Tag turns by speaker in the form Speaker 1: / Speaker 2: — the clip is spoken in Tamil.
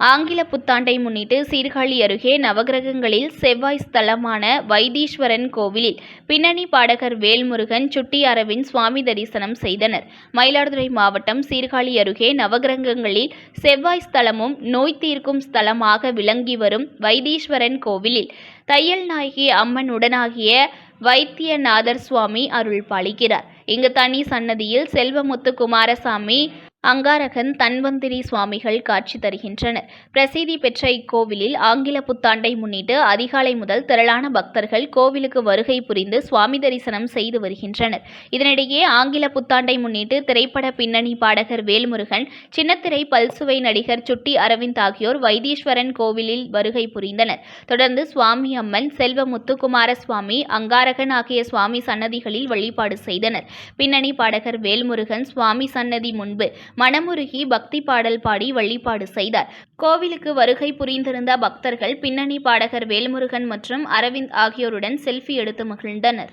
Speaker 1: ஆங்கில புத்தாண்டை முன்னிட்டு சீர்காழி அருகே நவகிரகங்களில் செவ்வாய் ஸ்தலமான வைத்தீஸ்வரன் கோவிலில் பின்னணி பாடகர் வேல்முருகன் சுட்டி சுவாமி தரிசனம் செய்தனர். மயிலாடுதுறை மாவட்டம் சீர்காழி அருகே நவகிரகங்களில் செவ்வாய் ஸ்தலமும் நோய் தீர்க்கும் ஸ்தலமாக விளங்கி வரும் வைத்தீஸ்வரன் கோவிலில் தையல் நாயகி அம்மன் உடனாகிய வைத்தியநாதர் சுவாமி அருள் பாலிக்கிறார் இங்கு தனி சன்னதியில் செல்வமுத்து குமாரசாமி அங்காரகன் தன்வந்திரி சுவாமிகள் காட்சி தருகின்றனர். பிரசித்தி பெற்ற இக்கோவிலில் ஆங்கில புத்தாண்டை முன்னிட்டு அதிகாலை முதல் திரளான பக்தர்கள் கோவிலுக்கு வருகை புரிந்து சுவாமி தரிசனம் செய்து வருகின்றனர். இதனிடையே ஆங்கில புத்தாண்டை முன்னிட்டு திரைப்பட பின்னணி பாடகர் வேல்முருகன் சின்னத்திரை பல்சுவை நடிகர் சுட்டி அரவிந்த் ஆகியோர் வைத்தீஸ்வரன் கோவிலில் வருகை புரிந்தனர். தொடர்ந்து சுவாமி அம்மன் செல்வ முத்துக்குமார சுவாமி அங்காரகன் ஆகிய சுவாமி சன்னதிகளில் வழிபாடு செய்தனர். பின்னணி பாடகர் வேல்முருகன் சுவாமி சன்னதி முன்பு மனமுருகி பக்தி பாடல் பாடி வழிபாடு செய்தார். கோவிலுக்கு வருகை புரிந்திருந்த பக்தர்கள் பின்னணி பாடகர் வேல்முருகன் மற்றும் அரவிந்த் ஆகியோருடன் செல்ஃபி எடுத்து மகிழ்ந்தனர்.